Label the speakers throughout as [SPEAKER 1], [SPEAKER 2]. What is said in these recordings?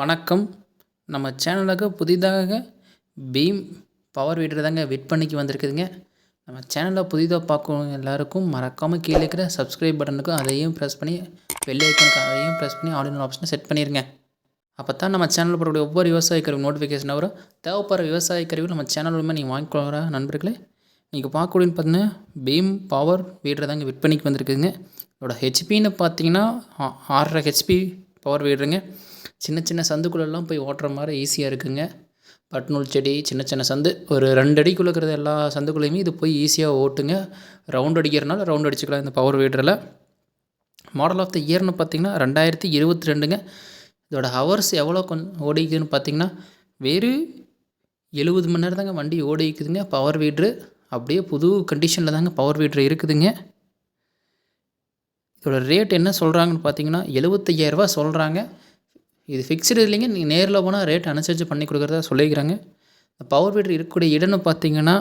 [SPEAKER 1] வணக்கம். நம்ம சேனலுக்கு புதிதாக பீம் பவர் வீடர் தாங்க விற்பனைக்கு வந்திருக்குதுங்க. நம்ம சேனலை புதிதாக பார்க்கணும் எல்லாருக்கும் மறக்காமல் கீழே இருக்கிற சப்ஸ்கிரைப் பட்டனுக்கும் அதையும் ப்ரெஸ் பண்ணி பெல் ஐக்கனுக்கு அதையும் ப்ரெஸ் பண்ணி ஆடியோ ஆப்ஷனை செட் பண்ணிடுங்க அப்போ தான் நம்ம சேனலில் போடக்கூடிய ஒவ்வொரு விவசாய கருவி நோட்டிஃபிகேஷன் வரும். தேவைப்படுற விவசாய கருவி நம்ம சேனல் மூலமாக நீங்கள் வாங்கிக்கொள்கிற நண்பர்களே? நீங்கள் பார்க்கக்கூடியன்னு பார்த்தீங்கன்னா பீம் பவர் வீடர் தாங்க விற்பனைக்கு வந்திருக்குதுங்க. இதோட ஹெச்பின்னு பார்த்தீங்கன்னா ஆறரை ஹெச்பி பவர் வீடுருங்க சின்ன சின்ன சந்துக்குள்ளெல்லாம் போய் ஓட்டுற மாதிரி ஈஸியாக இருக்குங்க. பட்நூல் செடி சின்ன சின்ன சந்து ஒரு ரெண்டு அடிக்குள்ளே இருக்கிற எல்லா சந்துக்குள்ளேயுமே இது போய் ஈஸியாக ஓட்டுங்க. ரவுண்ட் அடிக்கிறனால ரவுண்ட் அடிச்சுக்கலாம் இந்த பவர் வீடரில் மாடல் ஆஃப் த இயர்னு பார்த்தீங்கன்னா ரெண்டாயிரத்தி இருபத்தி ரெண்டுங்க. இதோட ஹவர்ஸ் எவ்வளோ கொஞ்சம் ஓடிக்குதுன்னு பார்த்தீங்கன்னா வெறும் எழுபது மணி நேரம் தாங்க வண்டி ஓடிக்குதுங்க. பவர் வீட்ரு அப்படியே புது கண்டிஷனில் தாங்க பவர் வீட்ரு இருக்குதுங்க. இதோட ரேட் என்ன சொல்கிறாங்கன்னு பார்த்தீங்கன்னா எழுபத்தையாயிரரூபா சொல்கிறாங்க இது ஃபிக்ஸ்டு இல்லைங்க. நீங்கள் நேரில் போனால் ரேட் அனுசரித்து பண்ணி கொடுக்குறதா சொல்லிக்கிறாங்க. இந்த பவர் வீடர் இருக்கக்கூடிய இடம்னு பார்த்தீங்கன்னா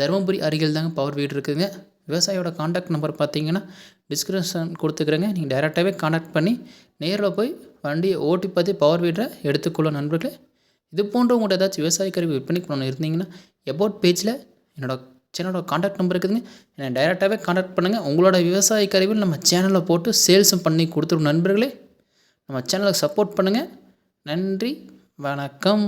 [SPEAKER 1] தருமபுரி அருகில் தாங்க பவர் வீடு இருக்குதுங்க. விவசாயியோட காண்டாக்ட் நம்பர் பார்த்தீங்கன்னா டிஸ்கிரிப்ஷன் கொடுத்துக்கிறேங்க. நீங்கள் டேரெக்டாகவே காண்டாக்ட் பண்ணி நேரில் போய் வண்டியை ஓட்டி பார்த்து பவர் வீடரை எடுத்துக்கொள்ளும் நண்பர்களே. இது போன்ற உங்கள்கிட்ட ஏதாச்சும் விவசாய கருவி விற்பனை பண்ணணும் இருந்தீங்கன்னா எபோட் பேஜில் என்னோட சேனலோட காண்டாக்ட் நம்பர் இருக்குதுங்க. என்னை டைரெக்டாகவே காண்டாக்ட் பண்ணுங்கள் உங்களோட விவசாய கருவியில் நம்ம சேனலில் போட்டு சேல்ஸும் பண்ணி கொடுத்துருவோம் நண்பர்களே. நம்ம சேனலுக்கு சப்போர்ட் பண்ணுங்கள் நன்றி வணக்கம்.